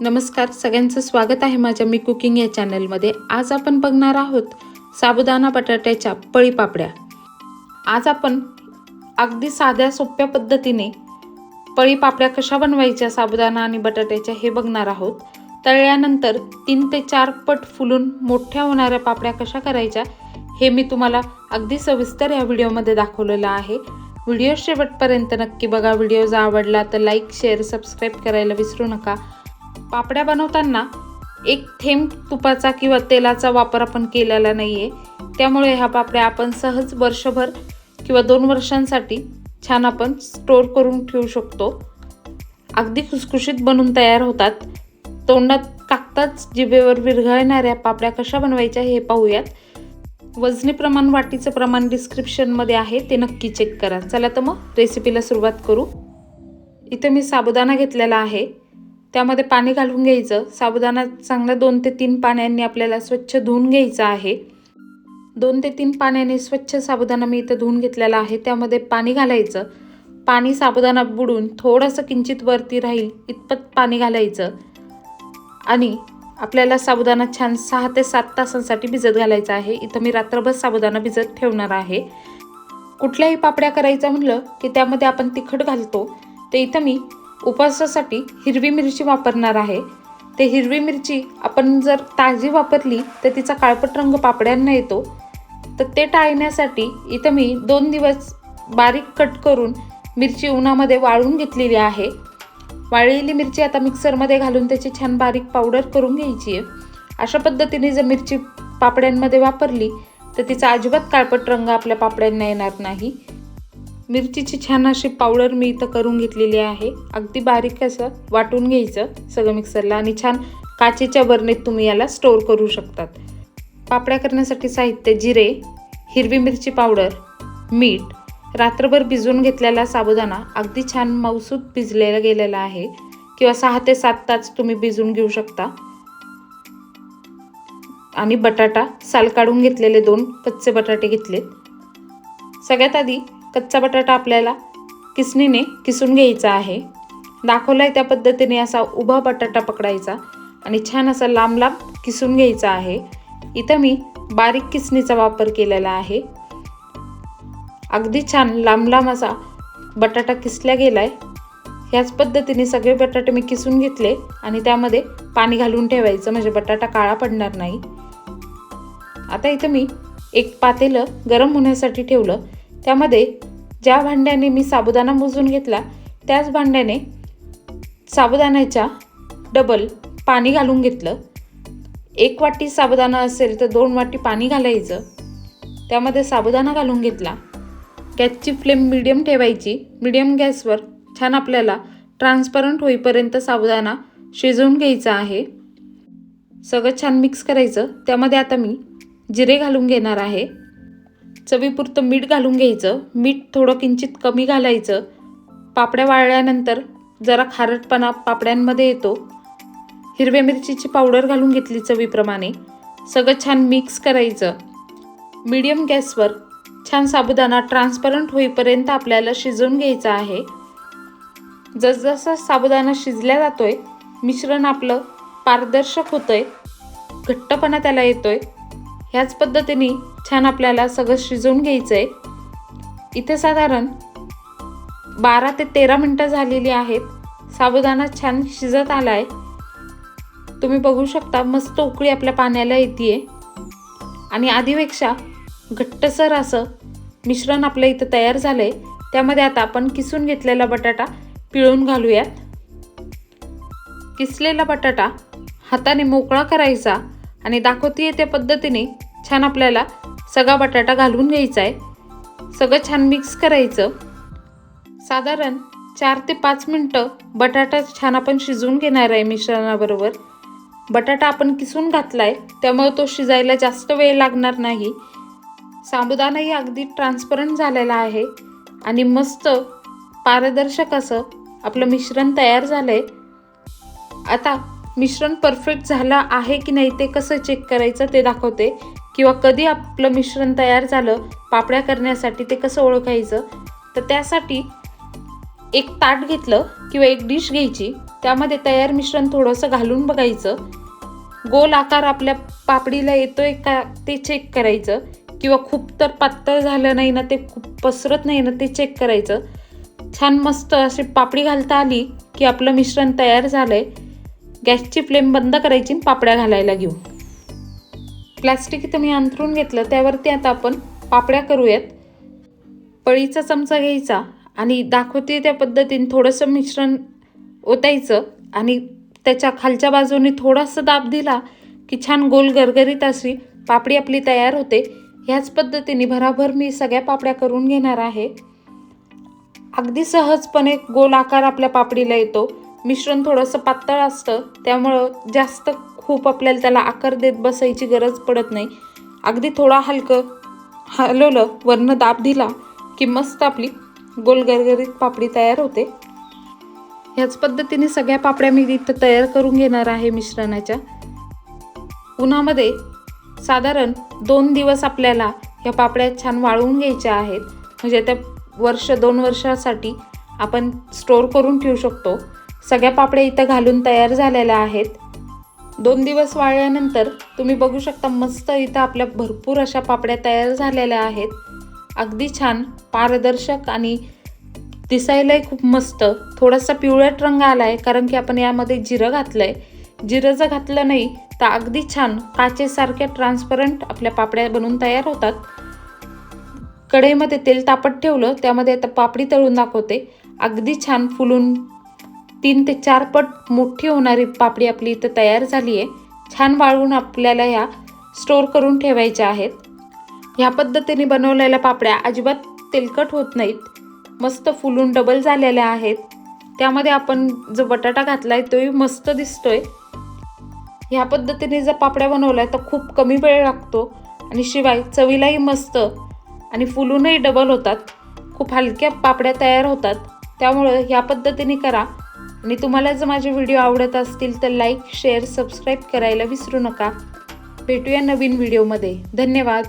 नमस्कार सगळ्यांचं स्वागत आहे माझ्या मी कुकिंग या चॅनलमध्ये. आज आपण बघणार आहोत साबुदाणा बटाट्याच्या पळी पापड्या. आज आपण अगदी साध्या सोप्या पद्धतीने पळी पापड्या कशा बनवायच्या साबुदाणा आणि बटाट्याच्या हे बघणार आहोत. तळल्यानंतर तीन ते चार पट फुलून मोठ्या होणाऱ्या पापड्या कशा करायच्या हे मी तुम्हाला अगदी सविस्तर या व्हिडिओमध्ये दाखवलेलं आहे. व्हिडिओ शेवटपर्यंत नक्की बघा. व्हिडिओ जर आवडला तर लाईक शेअर सबस्क्राईब करायला विसरू नका. पापड्या बनवताना एक थेंब तुपाचा किंवा तेलाचा वापर आपण केलेला नाही आहे त्यामुळे ह्या पापड्या आपण सहज वर्षभर किंवा दोन वर्षांसाठी छान आपण स्टोर करून ठेवू शकतो. अगदी खुसखुशीत बनून तयार होतात. तोंडात टाकताच जिभेवर विरघळणाऱ्या पापड्या कशा बनवायच्या हे पाहूयात. वजनी प्रमाण वाटीचं प्रमाण डिस्क्रिप्शनमध्ये आहे ते नक्की चेक करा. चला तर मग रेसिपीला सुरुवात करू. इथे मी साबुदाणा घेतलेला आहे. त्यामध्ये पाणी घालून घ्यायचं. साबुदाणा चांगला दोन ते तीन पाण्याने आपल्याला स्वच्छ धुवून घ्यायचा आहे. दोन ते तीन पाण्याने स्वच्छ साबुदाणा मी इथं धुवून घेतलेला आहे. त्यामध्ये पाणी घालायचं. पाणी साबुदाणा बुडून थोडंसं किंचित वरती राहील इतपत पाणी घालायचं. आणि आपल्याला साबुदाणा छान सहा ते सात तासांसाठी भिजत घालायचा आहे. इथं मी रात्रभर साबुदाणा भिजत ठेवणार आहे. कुठल्याही पापड्या करायचं म्हणलं की त्यामध्ये आपण तिखट घालतो. तर इथं मी उपवासासाठी हिरवी मिरची वापरणार आहे. ते हिरवी मिरची आपण जर ताजी वापरली तर तिचा काळपट रंग पापड्यांना येतो. तर ते टाळण्यासाठी इथं मी दोन दिवस बारीक कट करून मिरची उन्हामध्ये वाळून घेतलेली आहे. वाळलेली मिरची आता मिक्सरमध्ये घालून त्याची छान बारीक पावडर करून घ्यायची आहे. अशा पद्धतीने जर मिरची पापड्यांमध्ये वापरली तर तिचा अजिबात काळपट रंग आपल्या पापड्यांना येणार नाही. मिरचीची छान अशी पावडर मी इथं करून घेतलेली आहे. अगदी बारीक असं वाटून घ्यायचं सगळं मिक्सरला आणि छान काचेच्या बरणीत तुम्ही याला स्टोअर करू शकतात. पापड्या करण्यासाठी साहित्य जिरे हिरवी मिरची पावडर मीठ रात्रभर भिजवून घेतलेला साबुदाणा अगदी छान मौसूद भिजलेला गेलेला आहे किंवा सहा ते सात तास तुम्ही भिजवून घेऊ शकता. आणि बटाटा साल काढून घेतलेले दोन कच्चे बटाटे घेतलेत. सगळ्यात आधी कच्चा बटाटा आपल्याला किसणीने किसून घ्यायचा आहे. दाखवला आहे त्या पद्धतीने असा उभा बटाटा पकडायचा आणि छान असा लांब लांब किसून घ्यायचा आहे. इथं मी बारीक किसणीचा वापर केलेला आहे. अगदी छान लांब लांब असा बटाटा किसला गेला आहे ह्याच पद्धतीने सगळे बटाटे मी किसून घेतले आणि त्यामध्ये पाणी घालून ठेवायचं म्हणजे बटाटा काळा पडणार नाही. आता इथं मी एक पातेलं गरम होण्यासाठी ठेवलं. त्यामध्ये ज्या भांड्याने मी साबुदाणा मोजून घेतला त्याच भांड्याने साबुदाण्याच्या डबल पाणी घालून घेतलं. एक वाटी साबुदाणा असेल तर दोन वाटी पाणी घालायचं. त्यामध्ये साबुदाणा घालून घेतला. गॅसची फ्लेम मिडियम ठेवायची. मिडियम गॅसवर छान आपल्याला ट्रान्सपरंट होईपर्यंत साबुदाणा शिजवून घ्यायचा आहे. सगळं छान मिक्स करायचं. त्यामध्ये आता मी जिरे घालून घेणार आहे. चवीपुरतं मीठ घालून घ्यायचं. मीठ थोडं किंचित कमी घालायचं. पापड्या वाळल्यानंतर जरा खारटपणा पापड्यांमध्ये येतो. हिरव्या मिरचीची पावडर घालून घेतली चवीप्रमाणे. सगळं छान मिक्स करायचं. मीडियम गॅसवर छान साबुदाणा ट्रान्सपरंट होईपर्यंत आपल्याला शिजवून घ्यायचा आहे. जसजसा साबुदाणा शिजल्या जातोय मिश्रण आपलं पारदर्शक होतंय. घट्टपणा त्याला येतोय. ह्याच पद्धतीने छान आपल्याला सगळं शिजवून घ्यायचं आहे इथे साधारण बारा ते तेरा मिनटं झालेली आहेत. साबुदाणा छान शिजत आला आहे तुम्ही बघू शकता मस्त उकळी आपल्या पाण्याला येते आणि आधीपेक्षा घट्टसर असं मिश्रण आपलं इथं तयार झालं आहे त्यामध्ये आता आपण किसून घेतलेला बटाटा पिळून घालूयात. किसलेला बटाटा हाताने मोकळा करायचा. आणि दाखवते त्या पद्धतीने छान आपल्याला सगळा बटाटा घालून घ्यायचा आहे सगळं छान मिक्स करायचं. साधारण चार ते पाच मिनटं बटाटा छान आपण शिजवून घेणार आहे मिश्रणाबरोबर. बटाटा आपण किसून घातला आहे त्यामुळे तो शिजायला जास्त वेळ लागणार नाही. साबुदाणाही अगदी ट्रान्सपरंट झालेला आहे आणि मस्त पारदर्शक असं आपलं मिश्रण तयार झालं आहे आता मिश्रण परफेक्ट झालं आहे की नाही ते कसं चेक करायचं ते दाखवते. किंवा कधी आपलं मिश्रण तयार झालं पापड्या करण्यासाठी ते कसं ओळखायचं तर त्यासाठी एक ताट घेतलं किंवा एक डिश घ्यायची. त्यामध्ये तयार मिश्रण थोडंसं घालून बघायचं. गोल आकार आपल्या पापडीला येतोय का ते चेक करायचं. किंवा खूप तर पातळ झालं नाही ना ते खूप पसरत नाही ना ते चेक करायचं. छान मस्त अशी पापडी घालता आली की आपलं मिश्रण तयार झालं आहे गॅसची फ्लेम बंद करायची आणि पापड्या घालायला घेऊ. प्लॅस्टिक इथं मी अंथरून घेतलं त्यावरती आता आपण पापड्या करूयात. पळीचा चमचा घ्यायचा आणि दाखवते त्या पद्धतीने थोडंसं मिश्रण ओतायचं आणि त्याच्या खालच्या बाजूने थोडासा दाब दिला की छान गोल गरगरीत अशी पापडी आपली तयार होते. ह्याच पद्धतीने भराभर मी सगळ्या पापड्या करून घेणार आहे. अगदी सहजपणे गोल आकार आपल्या पापडीला येतो. मिश्रण थोडंसं पातळ असतं त्यामुळं जास्त खूप आपल्याला त्याला आकार देत बसायची गरज पडत नाही. अगदी थोडा हलकं हलवलं वरनं दाब दिला की मस्त आपली गोलगरगरीत पापडी तयार होते. ह्याच पद्धतीने सगळ्या पापड्या मी इथं तयार करून घेणार आहे मिश्रणाच्या. उन्हामध्ये साधारण दोन दिवस आपल्याला ह्या पापड्या छान वाळवून घ्यायच्या आहेत. म्हणजे त्या वर्ष दोन वर्षासाठी आपण स्टोअर करून ठेवू शकतो. सगळ्या पापड्या इथं घालून तयार झालेल्या आहेत. दोन दिवस वाळल्यानंतर तुम्ही बघू शकता मस्त इथं आपल्या भरपूर अशा पापड्या तयार झालेल्या आहेत. अगदी छान पारदर्शक आणि दिसायलाही खूप मस्त. थोडासा पिवळट रंग आला आहे कारण की आपण यामध्ये जिरं घातलं आहे जिरं जर घातलं नाही तर अगदी छान काचेसारख्या ट्रान्सपरंट आपल्या पापड्या बनवून तयार होतात. कढईमध्ये तेल तापत ठेवलं त्यामध्ये आता पापडी तळून दाखवते. अगदी छान फुलून तीन ते चार पट मोठी होणारी पापडी आपली इथं तयार झाली आहे. छान वाळवून आपल्याला ह्या स्टोअर करून ठेवायच्या आहेत. ह्या पद्धतीने बनवलेल्या पापड्या अजिबात तेलकट होत नाहीत. मस्त फुलून डबल झालेल्या आहेत. त्यामध्ये आपण जो बटाटा घातला आहे तोही मस्त दिसतोय. ह्या पद्धतीने जर पापड्या बनवल्या तर खूप कमी वेळ लागतो आणि शिवाय चवीलाही मस्त आणि फुलूनही डबल होतात. खूप हलक्या पापड्या तयार होतात. त्यामुळं ह्या पद्धतीने करा. आणि तुम्हाला जर माझे व्हिडिओ आवडत असतील तर लाईक शेअर सबस्क्राईब करायला विसरू नका. भेटूया नवीन व्हिडिओमध्ये धन्यवाद.